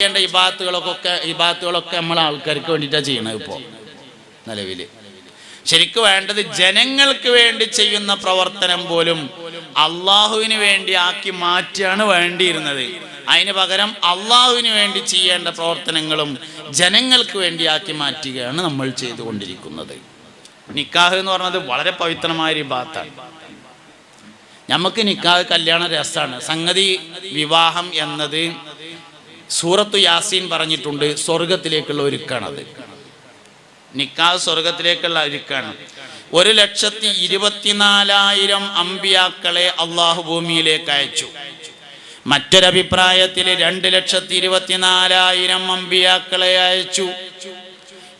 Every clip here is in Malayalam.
ചെയ്യേണ്ട ഈ ബാത്തുകളൊക്കെ ഈ ബാത്തുകളൊക്കെ നമ്മൾ ആൾക്കാർക്ക് വേണ്ടിയിട്ടാണ് ചെയ്യണത് ഇപ്പോൾ നിലവിൽ ശരിക്കും വേണ്ടത് ജനങ്ങൾക്ക് വേണ്ടി ചെയ്യുന്ന പ്രവർത്തനം പോലും അള്ളാഹുവിന് വേണ്ടി ആക്കി മാറ്റിയാണ് വേണ്ടിയിരുന്നത്. അതിന് പകരം അള്ളാഹുവിന് വേണ്ടി ചെയ്യേണ്ട പ്രവർത്തനങ്ങളും ജനങ്ങൾക്ക് വേണ്ടി ആക്കി മാറ്റുകയാണ് നമ്മൾ ചെയ്തുകൊണ്ടിരിക്കുന്നത്. നിക്കാഹ് എന്ന് പറഞ്ഞത് വളരെ പവിത്രമായ ഒരു ബാത്താണ് നമുക്ക് നിക്കാഹ് കല്യാണ രസമാണ് സംഗതി വിവാഹം എന്നത് സൂറത്ത് യാസീൻ പറഞ്ഞിട്ടുണ്ട് സ്വർഗത്തിലേക്കുള്ള ഒരുക്കാണത്. നിക്കാഹ് സ്വർഗത്തിലേക്കുള്ള ഒരുക്കാണ്. ഒരു ലക്ഷത്തി ഇരുപത്തിനാലായിരം അമ്പിയാക്കളെ അള്ളാഹു ഭൂമിയിലേക്ക് അയച്ചു. മറ്റൊരഭിപ്രായത്തിൽ രണ്ട് ലക്ഷത്തി ഇരുപത്തിനാലായിരം അമ്പിയാക്കളെ അയച്ചു.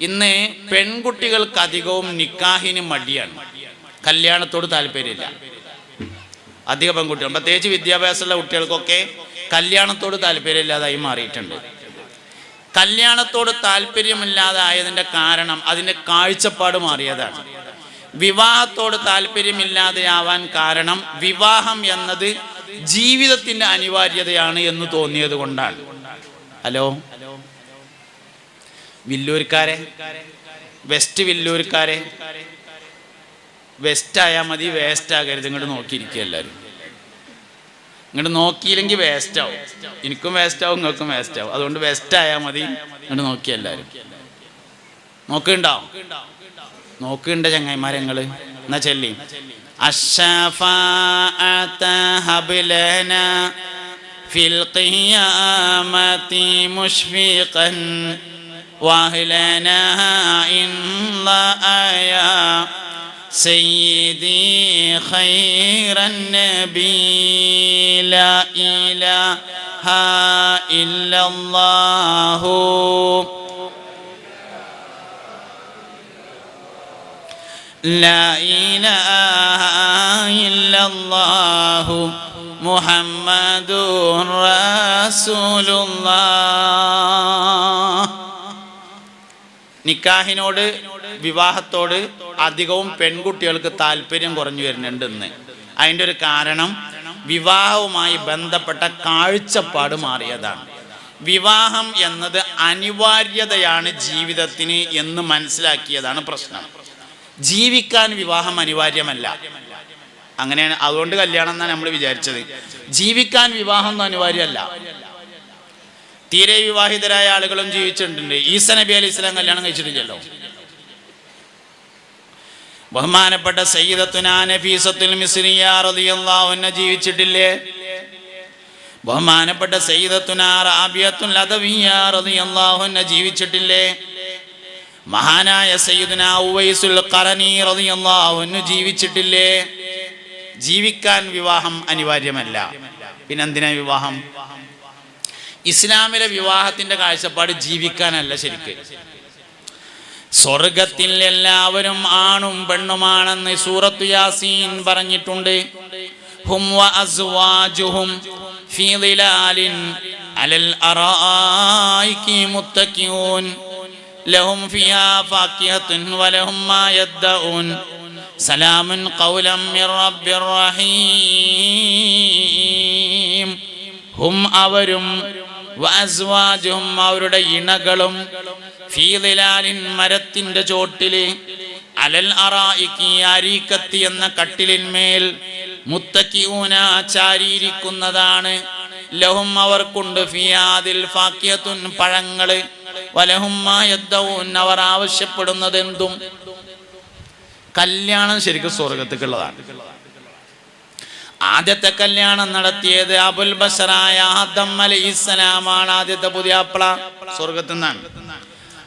ഇന്ന് പെൺകുട്ടികൾക്ക് അധികവും നിക്കാഹിന് മടിയാണ്. കല്യാണത്തോട് താല്പര്യമില്ല. അധിക പെൺകുട്ടികൾ. പ്രത്യേകിച്ച് വിദ്യാഭ്യാസമുള്ള കുട്ടികൾക്കൊക്കെ കല്യാണത്തോട് താല്പര്യമില്ലാതായി മാറിയിട്ടുണ്ട്. കല്യാണത്തോട് താല്പര്യമില്ലാതായതിന്റെ കാരണം അതിന്റെ കാഴ്ചപ്പാട് മാറിയതാണ്. വിവാഹത്തോട് താല്പര്യമില്ലാതെയാവാൻ കാരണം വിവാഹം എന്നത് ജീവിതത്തിന്റെ അനിവാര്യതയാണ് എന്ന് തോന്നിയത് കൊണ്ടാണ്. ഹലോ? വില്ലൂർക്കാരെ? വെസ്റ്റ് വില്ലൂർക്കാരെ? വെസ്റ്റ് ആയാൽ മതി വേസ്റ്റ് ആകരുത് ഇങ്ങോട്ട് നോക്കിയിരിക്കുക എല്ലാവരും ഇങ്ങോട്ട് നോക്കിയില്ലെങ്കിൽ വേസ്റ്റ് ആവും എനിക്കും വേസ്റ്റ് ആവും നിങ്ങൾക്കും വേസ്റ്റ് ആവും അതുകൊണ്ട് വെസ്റ്റ് ആയാൽ മതി ഇങ്ങോട്ട് നോക്കി എല്ലാവരും നോക്കുന്നുണ്ടോ നോക്കുന്നുണ്ട് ചങ്ങായിമാരെ ഞങ്ങള് എന്നാ ചെല്ലി الشفاعة هب لنا في القيامة مشفقا واهلنا إن يا سيدي خير النبي لا إله إلا الله. لا إله إلا الله محمد رسول الله. നിക്കാഹിനോട് വിവാഹത്തോട് അധികവും പെൺകുട്ടികൾക്ക് താല്പര്യം കുറഞ്ഞു വരുന്നുണ്ട് ഇന്ന് അതിന്റെ ഒരു കാരണം വിവാഹവുമായി ബന്ധപ്പെട്ട കാഴ്ചപ്പാട് മാറിയതാണ്. വിവാഹം എന്നത് അനിവാര്യതയാണ് ജീവിതത്തിന് എന്ന് മനസ്സിലാക്കിയതാണ് പ്രശ്നം. ജീവിക്കാൻ വിവാഹം അനിവാര്യമല്ല. അങ്ങനെയാണ്. അതുകൊണ്ട് കല്യാണം എന്നാണ് നമ്മൾ വിചാരിച്ചത്. ജീവിക്കാൻ വിവാഹം ഒന്നും അനിവാര്യമല്ല. തീരെ വിവാഹിതരായ ആളുകളും ജീവിച്ചിട്ടുണ്ട്. ഈസ നബി അലി ഇസ്ലാം കല്യാണം കഴിച്ചിട്ടില്ലല്ലോ. ബഹുമാനപ്പെട്ട സയ്യിദത്തുന നഫീസത്തുൽ ജീവിച്ചിട്ടില്ലേ? ബഹുമാനപ്പെട്ട സയ്യിദത്തുന റാബിയത്തുൽ അദവിയ ജീവിച്ചിട്ടില്ലേ? മഹാനായ സയ്യിദുന ഉവൈസുൽ ജീവിച്ചിട്ടില്ലേ? ജീവിക്കാൻ വിവാഹം അനിവാര്യമല്ല. പിന്നെന്തിനാ വിവാഹം? ഇസ്ലാമിലെ വിവാഹത്തിന്റെ കാഴ്ചപ്പാട് ജീവിക്കാനല്ല ശരിക്ക്. സ്വർഗത്തിൽ എല്ലാവരും ആണും പെണ്ണുമാണെന്ന് സൂറത്ത് യാസീൻ പറഞ്ഞിട്ടുണ്ട്. ഹും വ അസ്വാജുഹും ഫീ അലൽ ലഹും ഫിയാ വലഹും മാ യദ്ദഊൻ. സലാമുൻ മിർ റഹീം. ഹും അവരും വഅസ്വാജുഹും അവരുടെ ഇണകളും ഫീലിലാലിൻ മരത്തിന്റെ ചോട്ടിൽ അലൽ അറായിക്കി അരീക്കത്തി എന്ന കട്ടിലിന്മേൽ മുത്തക്കിഊന ചാരിയിരിക്കുന്നതാണ്. ലഹും അവർക്കുണ്ട് ഫിയാദിൽ ഫാക്കിയത്തുൻ പഴങ്ങൾ. വലഹുമായദ്ദവും അവർ ആവശ്യപ്പെടുന്നതെന്തും. കല്യാണം ശരിക്കും സ്വർഗത്തേക്കുള്ളതാണ്. ആദ്യത്തെ കല്യാണം നടത്തിയത് അബുൽ ബഷറായ ആദം അലി ഇസ്ലാമാണ് ആദ്യത്തെ പുതിയ അപ്പള സ്വർഗത്തിൽ നിന്നാണ്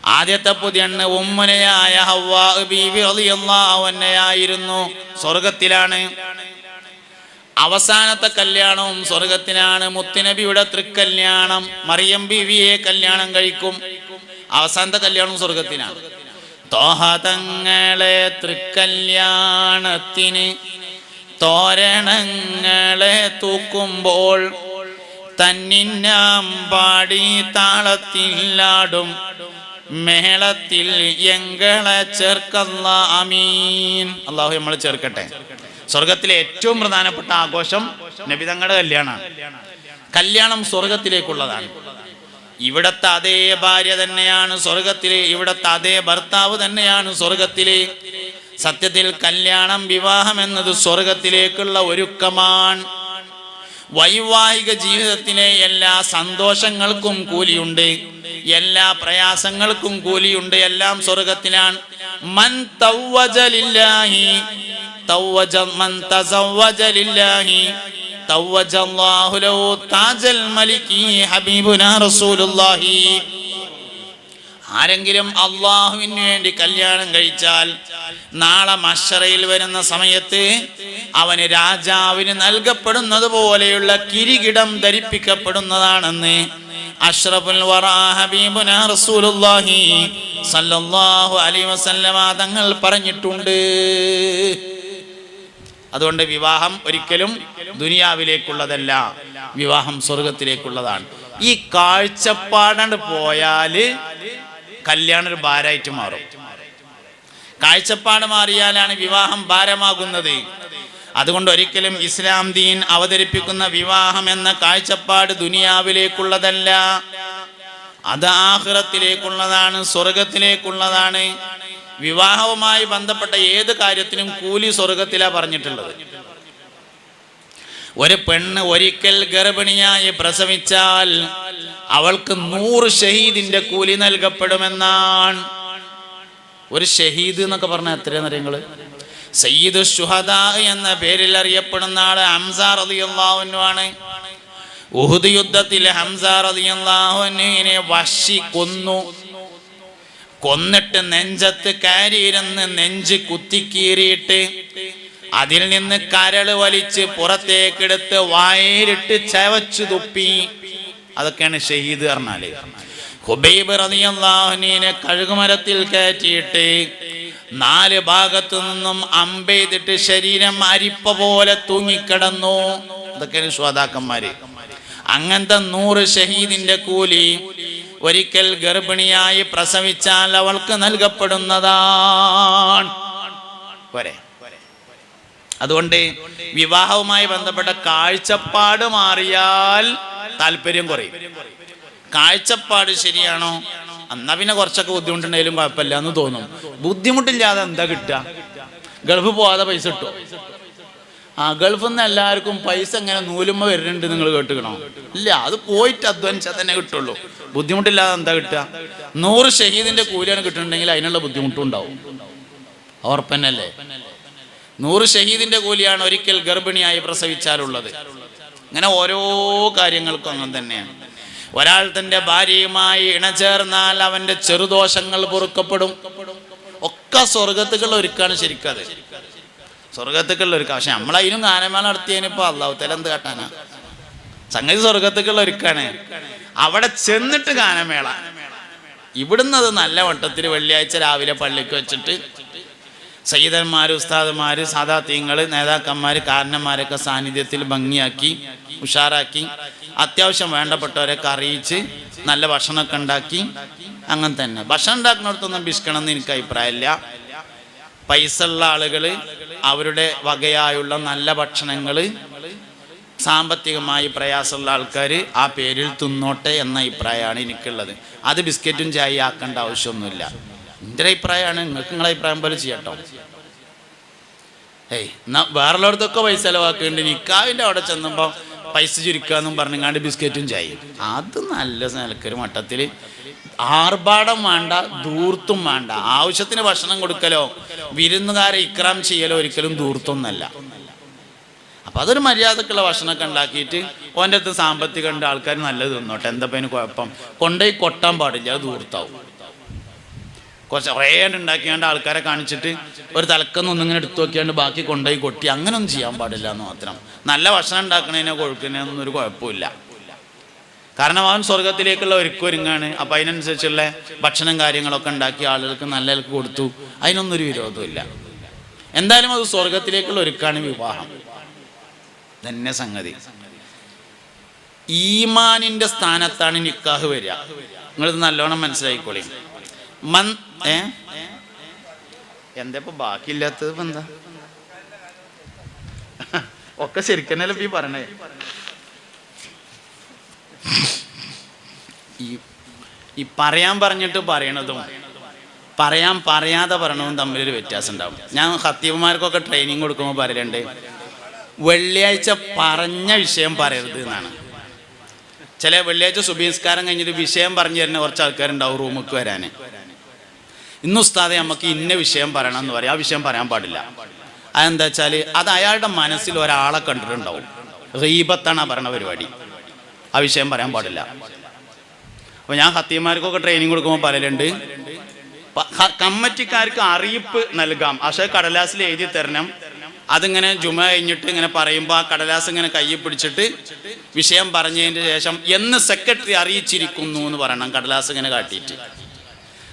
ആദ്യത്തെ പുതിയ ഉമ്മനയായ ഹവ്വാ സ്വർഗത്തിലാണ്. അവസാനത്തെ കല്യാണവും സ്വർഗത്തിനാണ്. മുത്തുനബിയുടെ തൃക്കല്യാണം മറിയം ബീവിയെ കല്യാണം കഴിക്കും. അവസാനത്തെ കല്യാണവും സ്വർഗത്തിനാണ്. തോഹതങ്ങളെ തൃക്കല്യാണത്തിന് തോരണങ്ങളെ തൂക്കുമ്പോൾ തന്നിന്നാം പാടി താളത്തില്ലാടും മേളത്തിൽ എങ്കളെ ചേർക്കല്ല അമീൻ. അള്ളാഹു നമ്മൾ ചേർക്കട്ടെ. സ്വർഗത്തിലെ ഏറ്റവും പ്രധാനപ്പെട്ട ആഘോഷം നബിതങ്ങളുടെ കല്യാണമാണ്. കല്യാണം സ്വർഗത്തിലേക്കുള്ളതാണ് ഇവിടത്തെ അതേ ഭാര്യ തന്നെയാണ് സ്വർഗത്തിലെ ഇവിടത്തെ അതേ ഭർത്താവ് തന്നെയാണ് സ്വർഗത്തിലെ സത്യത്തിൽ കല്യാണം വിവാഹം എന്നത് സ്വർഗത്തിലേക്കുള്ള ഒരുക്കമാണ്. വൈവാഹിക ജീവിതത്തിലെ എല്ലാ സന്തോഷങ്ങൾക്കും കൂലിയുണ്ട്. എല്ലാ പ്രയാസങ്ങൾക്കും കൂലിയുണ്ട്. എല്ലാം സ്വർഗത്തിലാണ് മൻ തവ്വജലില്ലാഹി തവ്വജ മൻ തസവജലില്ലാഹി തവ്വജ അല്ലാഹു ലഹു താജൽ മലികി ഹബീബുനാ റസൂലുള്ളാഹി. ആരെങ്കിലും അള്ളാഹുവിന് വേണ്ടി കല്യാണം കഴിച്ചാൽ നാളെ മഷറയിൽ വരുന്ന സമയത്ത് അവന് രാജാവിന് നൽകപ്പെടുന്നത് പോലെയുള്ള കിരീടം ധരിപ്പിക്കപ്പെടുന്നതാണെന്ന് അഷ്റഫുൽ റസൂലുള്ളാഹി അലൈഹി വസല്ലമ തങ്ങൾ പറഞ്ഞിട്ടുണ്ട്. അതുകൊണ്ട് വിവാഹം ഒരിക്കലും ദുനിയാവിലേക്കുള്ളതല്ല വിവാഹം സ്വർഗത്തിലേക്കുള്ളതാണ് ഈ കാഴ്ചപ്പാടണ്ട് പോയാൽ കല്യാണം ഒരു ഭാരമായിട്ട് മാറും. കാഴ്ചപ്പാട് മാറിയാലാണ് വിവാഹം ഭാരമാകുന്നത്. അതുകൊണ്ട് ഒരിക്കലും ഇസ്ലാം ദീൻ അവതരിപ്പിക്കുന്ന വിവാഹം എന്ന കാഴ്ചപ്പാട് ദുനിയാവിലേക്കുള്ളതല്ല. അത് ആഹ്റത്തിലേക്കുള്ളതാണ് സ്വർഗത്തിലേക്കുള്ളതാണ് വിവാഹവുമായി ബന്ധപ്പെട്ട ഏത് കാര്യത്തിനും കൂലി സ്വർഗത്തിലാ പറഞ്ഞിട്ടുള്ളത്. ഒരു പെണ്ണ് ഒരിക്കൽ ഗർഭിണിയായി പ്രസവിച്ചാൽ അവൾക്ക് നൂറ് ഷഹീദിന്റെ കൂലി നൽകപ്പെടുമെന്നാണ്. ഒരു ഷഹീദ് എന്നൊക്കെ പറഞ്ഞാൽ എത്രയാ നിറയങ്ങൾ? സയ്യിദ് ഷുഹദ എന്ന പേരിൽ അറിയപ്പെടുന്ന ആൾ ഹംസ റളിയല്ലാഹു ആണ്. ഉഹുദ് യുദ്ധത്തിൽ ഹംസ റളിയല്ലാഹുവിനെ വശി കൊന്നു. കൊന്നിട്ട് നെഞ്ചത്ത് കയറിയിരുന്ന് നെഞ്ച് കുത്തിക്കീറിയിട്ട് അതിൽ നിന്ന് കരൾ വലിച്ച് പുറത്തേക്കെടുത്ത് വായിലിട്ട് ചവച്ചു തുപ്പി അതൊക്കെയാണ് ഷഹീദ് പറഞ്ഞാൽ. ഹുബൈബ് റളിയല്ലാഹുവിനെ കഴുകുമരത്തിൽ കയറ്റിയിട്ട് നാല് ഭാഗത്തു നിന്നും അമ്പെയ്തിട്ട് ശരീരം അരിപ്പ പോലെ തൂങ്ങിക്കിടന്നു. അതൊക്കെയാണ് ശ്രോതാക്കന്മാര്. അങ്ങനത്തെ നൂറ് ഷഹീദിന്റെ കൂലി ഒരിക്കൽ ഗർഭിണിയായി പ്രസവിച്ചാൽ അവൾക്ക് നൽകപ്പെടുന്നതാണ്. പോരെ. അതുകൊണ്ട് വിവാഹവുമായി ബന്ധപ്പെട്ട കാഴ്ചപ്പാട് മാറിയാൽ താല്പര്യം കുറയും. കാഴ്ചപ്പാട് ശരിയാണോ? എന്നാ പിന്നെ കുറച്ചൊക്കെ ബുദ്ധിമുട്ടുണ്ടെങ്കിലും കുഴപ്പമില്ല എന്ന് തോന്നും. ബുദ്ധിമുട്ടില്ലാതെ എന്താ കിട്ടുക? ഗൾഫ് പോവാതെ പൈസ കിട്ടും? ആ ഗൾഫിൽ നിന്ന് എല്ലാവർക്കും പൈസ എങ്ങനെ നൂലുമ്മ വരുന്നുണ്ട് നിങ്ങൾ കേട്ടുക്കണോ? ഇല്ല അത് പോയിട്ട് അധ്വാനിച്ചാൽ തന്നെ കിട്ടുള്ളൂ. ബുദ്ധിമുട്ടില്ലാതെ എന്താ കിട്ടുക? നൂറ് ഷഹീദിന്റെ കൂലിയാണ് കിട്ടുന്നുണ്ടെങ്കിൽ അതിനുള്ള ബുദ്ധിമുട്ടും ഉണ്ടാവും. ഉറപ്പന്നല്ലേ? നൂറ് ഷഹീദിന്റെ കൂലിയാണ് ഒരിക്കൽ ഗർഭിണിയായി പ്രസവിച്ചാലുള്ളത്. ഇങ്ങനെ ഓരോ കാര്യങ്ങൾക്കും അങ്ങനെ തന്നെയാണ്. ഒരാൾ തന്റെ ഭാര്യയുമായി ഇണചേർന്നാൽ അവന്റെ ചെറുദോഷങ്ങൾ പൊറുക്കപ്പെടും. ഒക്കെ സ്വർഗത്തുകൾ ഒരുക്കാണ് ശരിക്കത് സ്വർഗത്തുക്കൾ ഒരുക്കുക പക്ഷെ നമ്മളതിനും ഗാനമേള നടത്തിയതിനിപ്പോ അള്ളാഹുത്തല എന്ത് കാട്ടാനാ? സംഗതി സ്വർഗത്തുക്കുള്ള ഒരുക്കാണ്. അവിടെ ചെന്നിട്ട് ഗാനമേള. ഇവിടുന്ന് അത് നല്ല വട്ടത്തിൽ വെള്ളിയാഴ്ച രാവിലെ പള്ളിക്ക് വെച്ചിട്ട് സയ്യിദന്മാർ ഉസ്താദന്മാർ സാദാത്യങ്ങൾ നേതാക്കന്മാർ കാരണന്മാരൊക്കെ സാന്നിധ്യത്തിൽ ഭംഗിയാക്കി ഉഷാറാക്കി അത്യാവശ്യം വേണ്ടപ്പെട്ടവരൊക്കെ അറിയിച്ച് നല്ല ഭക്ഷണമൊക്കെ ഉണ്ടാക്കി അങ്ങനെ തന്നെ. ഭക്ഷണം ഉണ്ടാക്കുന്നിടത്തൊന്നും ഭീഷണം എന്ന് എനിക്ക് അഭിപ്രായമില്ല. പൈസ ഉള്ള ആളുകൾ അവരുടെ വകയായുള്ള നല്ല ഭക്ഷണങ്ങൾ സാമ്പത്തികമായി പ്രയാസമുള്ള ആൾക്കാർ ആ പേരിൽ തിന്നോട്ടെ എന്ന അഭിപ്രായമാണ് എനിക്കുള്ളത്. അത് ബിസ്ക്കറ്റും ചായ ആക്കേണ്ട ആവശ്യമൊന്നുമില്ല. എന്റെ അഭിപ്രായമാണ് നിങ്ങൾക്ക് നിങ്ങളെ അഭിപ്രായം പോലെ ചെയ്യട്ടോ ഏയ് എന്നാ വേറുള്ളടത്തൊക്കെ പൈസ ചിലവാക്കുന്നുണ്ട്. നിക്കാവിന്റെ അവിടെ ചെന്നപ്പോൾ പൈസ ചുരുക്കാന്നും പറഞ്ഞങ്ങാണ്ട് ബിസ്ക്കറ്റും ചായയും. അത് നല്ല നിലക്കൊരു മട്ടത്തിൽ ആർഭാടം വേണ്ട ദൂർത്തും വേണ്ട. ആവശ്യത്തിന് ഭക്ഷണം കൊടുക്കലോ വിരുന്നുകാരെ ഇക്രാം ചെയ്യലോ ഒരിക്കലും ദൂർത്തൊന്നല്ല അപ്പം അതൊരു മര്യാദക്കുള്ള ഭക്ഷണമൊക്കെ ഉണ്ടാക്കിയിട്ട് ഓന്റെ അടുത്ത് സാമ്പത്തികം ഉണ്ട് ആൾക്കാർ നല്ലത് തിന്നോട്ടെ. എന്താ പിന്നെ കുഴപ്പം? കൊണ്ടുപോയി കൊട്ടാൻ പാടില്ല അത് ദൂർത്താവും കുറച്ച് കുറേ ഉണ്ടാക്കിയാണ്ട് ആൾക്കാരെ കാണിച്ചിട്ട് ഒരു തലക്കൊന്നും ഒന്നിങ്ങനെ എടുത്തു നോക്കിയാണ്ട് ബാക്കി കൊണ്ടുപോയി കൊട്ടി. അങ്ങനൊന്നും ചെയ്യാൻ പാടില്ല എന്ന് മാത്രം. നല്ല ഭക്ഷണം ഉണ്ടാക്കണേനോ കൊഴുക്കുന്നതിനൊന്നും ഒരു കുഴപ്പമില്ല. കാരണം അവൻ സ്വർഗത്തിലേക്കുള്ള ഒരുക്കൊരുങ്ങാണ് അപ്പം അതിനനുസരിച്ചുള്ള ഭക്ഷണം കാര്യങ്ങളൊക്കെ ഉണ്ടാക്കി ആളുകൾക്ക് നല്ല കൊടുത്തു. അതിനൊന്നും ഒരു വിരോധമില്ല എന്തായാലും അത് സ്വർഗത്തിലേക്കുള്ള ഒരുക്കാണ് വിവാഹം. തന്നെ സംഗതി. ഈമാനിന്റെ സ്ഥാനത്താണ് നിക്കാഹ് വരിക. നിങ്ങളിത് നല്ലോണം മനസ്സിലായിക്കോളി. ഏ? എന്താ ഇപ്പൊ ബാക്കിയില്ലാത്തത് ഇപ്പൊ എന്താ? ഒക്കെ ശരിക്കന്നല്ലേ ഇപ്പൊ ഈ പറയണേ? ഈ ഈ പറയാൻ പറഞ്ഞിട്ട് പറയണതും പറയാൻ പറയാതെ പറയണതും തമ്മിലൊരു വ്യത്യാസം ഉണ്ടാവും. ഞാൻ ഹത്തീവുമാർക്കൊക്കെ ട്രെയിനിങ് കൊടുക്കുമ്പോൾ പറയലുണ്ട് വെള്ളിയാഴ്ച പറഞ്ഞ വിഷയം പറയരുത് എന്നാണ്. ചില വെള്ളിയാഴ്ച സുബീസ്കാരം കഴിഞ്ഞിട്ട് വിഷയം പറഞ്ഞു തരുന്ന കുറച്ച് ആൾക്കാരുണ്ടാവും റൂമിക്ക് വരാൻ ഇന്ന് ഉസ്താദെ നമുക്ക് ഇന്ന വിഷയം പറയണം എന്ന് പറയും. ആ വിഷയം പറയാൻ പാടില്ല. അതെന്താ വെച്ചാൽ അത് അയാളുടെ മനസ്സിൽ ഒരാളെ കണ്ടിട്ടുണ്ടാവും. റീബത്താണ് ആ പരിപാടി. ആ വിഷയം പറയാൻ പാടില്ല. അപ്പോൾ ഞാൻ ഹത്തിയന്മാർക്കൊക്കെ ട്രെയിനിങ് കൊടുക്കുമ്പോൾ പറയലുണ്ട്. കമ്മറ്റിക്കാർക്ക് അറിയിപ്പ് നൽകാം. പക്ഷേ കടലാസിൽ എഴുതി തരണം. അതിങ്ങനെ ജുമ കഴിഞ്ഞിട്ട് ഇങ്ങനെ പറയുമ്പോൾ ആ കടലാസ് ഇങ്ങനെ കയ്യിൽ പിടിച്ചിട്ട് വിഷയം പറഞ്ഞതിന് ശേഷം എന്ന് സെക്രട്ടറി അറിയിച്ചിരിക്കുന്നു എന്ന് പറയണം. കടലാസ് ഇങ്ങനെ കാട്ടിയിട്ട്.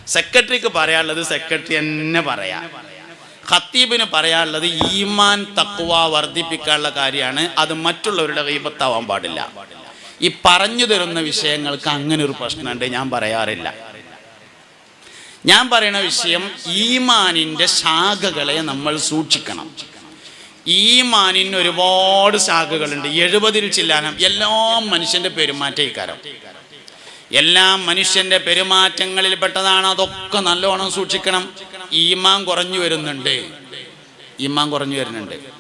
സെക്രട്ടറിക്ക് പറയാനുള്ളത് സെക്രട്ടറി തന്നെ പറയാ. ഖത്തീബിന് പറയാനുള്ളത് ഈമാൻ തക്കുവ വർദ്ധിപ്പിക്കാനുള്ള കാര്യമാണ്. അത് മറ്റുള്ളവരുടെ കൈപത്താവാൻ പാടില്ല. ഈ പറഞ്ഞു തരുന്ന വിഷയങ്ങൾക്ക് അങ്ങനെ ഒരു പ്രശ്നമുണ്ട് ഞാൻ പറയാറില്ല. ഞാൻ പറയുന്ന വിഷയം ഈമാനിന്റെ ശാഖകളെ നമ്മൾ സൂക്ഷിക്കണം. ഈമാനിന് ഒരുപാട് ശാഖകളുണ്ട്. എഴുപതിൽ ചില്ലാനം എല്ലാ മനുഷ്യന്റെ പെരുമാറ്റ ഇക്കാരം എല്ലാ മനുഷ്യന്റെ പെരുമാറ്റങ്ങളിൽ പെട്ടതാണ് അതൊക്കെ നല്ലോണം സൂക്ഷിക്കണം. ഈമാൻ കുറഞ്ഞു വരുന്നുണ്ട്. ഈമാൻ കുറഞ്ഞു വരുന്നുണ്ട്.